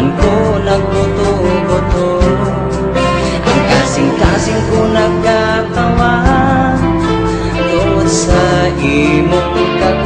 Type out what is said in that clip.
isipan ko nagbuto-buto Ang kasing-kasing ko nagkatawa. Doon sa imong katawa